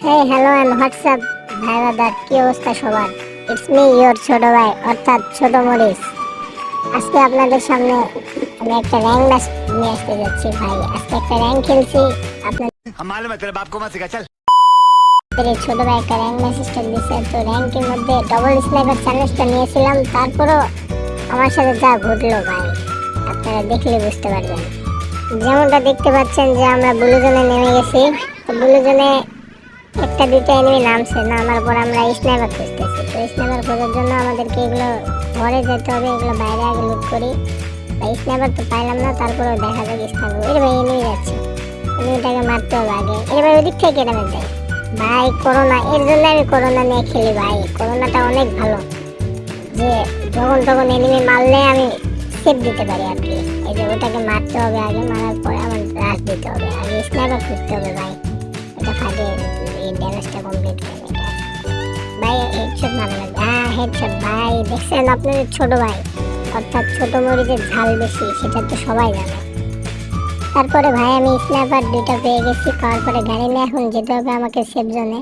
হ্যাঁ hello M WhatsApp ভাই দাদার কি অবস্থা সবার? ইটস মি ইয়োর ছোট ভাই অর্থাৎ ছোট মরিচ আজকে আপনাদের সামনে আমি একটা র্যাঙ্ক ম্যাচ নিয়ে আসতে যাচ্ছি ভাই। আজকে একটা র্যাঙ্ক খেলছি। আপনাদের ছোট ভাই একটা র্যাঙ্ক ম্যাচটা দিয়েছে তো র্যাঙ্কের মধ্যে ডবল স্নাইপার চ্যালেঞ্জটা নিয়েছিলাম। তারপরও আমার সাথে যা ঘটলো ভাই আপনারা দেখলে বুঝতে পারবেন। যেমনটা দেখতে পাচ্ছেন যে আমরা ব্লু জোনে নেমে গেছি। তো ব্লু একটা দুটো এনিমি নামছে। নামার পর আমরা স্নাইপার খুঁজতেছি। তো স্নাইপার খোঁজার জন্য আমাদেরকে এগুলো ঘরে যেতে হবে, এগুলো বাইরে আগে লুট করি। ভাই স্নাইপার তো পাইলাম না, তারপরেও দেখা যাক স্নাইপার এর ভাই এনিমি যাচ্ছে। এনিমিটাকে মারতে হবে আগে। এর ভাই, ওদিক থেকে কেটে দেয় ভাই করোনা এর জন্য আমি করোনা নিয়ে খেলি ভাই। করোনাটা অনেক ভালো। যে যখন তখন এনিমি মারলে আমি সেভ দিতে পারি আর কি। এই যে ওটাকে মারতে হবে আগে, মারার পরে আমার রাশ দিতে হবে। আগে স্নাইপার খুঁজতে হবে ভাই। এটা ড্যামেজটা কমপ্লিট নিতে ভাই হেডশট হ্যাঁ হেডশট ভাই, দেখছেন আপনাদের ছোট ভাই? অর্থাৎ ছোট মরিচের ঝাল বেশি, সেটা তো সবাই জানে। তারপরে ভাই, আমি স্ন্যাপার পেয়ে গেছি পরে গাড়ি নিয়ে এখন যেতে হবে আমাকে সেফ জোনে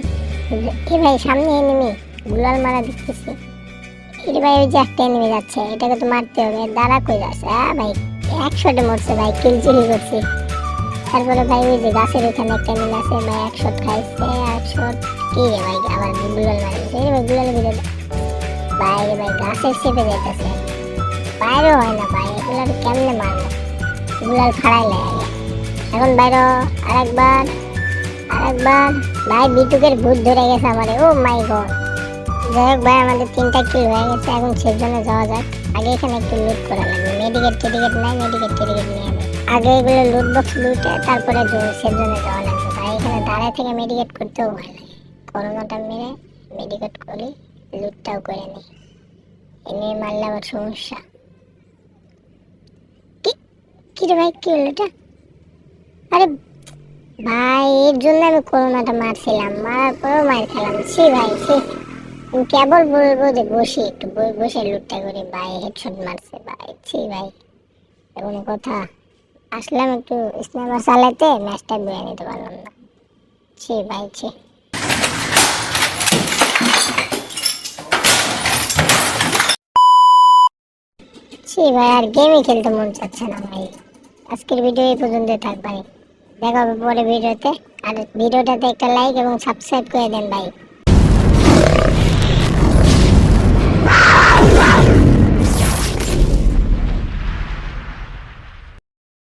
এ। ভাই, সামনে এনিমি গুলাল মারা দেখতেছি ভাই, ওই এনিমি যাচ্ছে, এটাকে তো মারতে হবে। দাঁড়া কই যাচ্ছে? হ্যাঁ ভাই, একশোটে মরছে ভাই কিল চুরি করছি। তারপরে ভাই ওই যে গাছের এখানে একটা এনিমি আছে, ভাই একশো খাইছে একশো কি রে ভাই, আবার গুলাল মারা দিচ্ছে এ ভাই গুলাল ভিড়ে ভাই রে ভাই, গাছের চেপে যাইতেছে। বাইরেও হয় না ভাই, এগুলো কেমনে মারবো? গুলাল ফাড়াইলে এখন বাইরো আরেকবার আরেকবার। ভাই বিটুকের ভূত ধরে গেছে আমারে, ও মাই গড। যাই হোক ভাই, আমাদের তিনটা কিল হয়ে গেছে, এখন সেজন্য যাওয়া যাক। আগে এখানে একটু লুট করা লাগবে। মেডিকেট টেডিকেট নাই মেডিকেট টেডিকেট নিয়ে আগে এগুলো লুট বক্স লুটে তারপরে সেজন্য যাওয়া লাগবে ভাই এখানে দাঁড়ায় থেকে মেডিকেট করতেও ভয় লাগে। করোনাটা মেরে মেডিকেট করি লুটটাও করে নিই। এনে মারলে আবার সমস্যা। কি? রে ভাই, কি হলো এটা? আরে ভাই, এর জন্য আমি করোনাটা মারছিলাম। মারার পরেও মার খেলাম। ছি ভাই আমি কেবল বলব যে বসে একটু, বসে লুটটা করে। ভাই হেডশট মারছে। ভাই, ছি ভাই। এমন কথা? আসলাম একটু স্ন্যাপার চালাতে ম্যাচটা বেড়ে নিতে পারলাম না। ছি ভাই, ছি। ছি ভাই, আর গেমই খেলতে মন চাচ্ছে না ভাই। আজকের ভিডিও এই পর্যন্ত থাক ভাই। দেখা হবে পরে ভিডিওতে। আর ভিডিওটাতে একটা লাইক এবং সাবস্ক্রাইব করে দেন ভাই।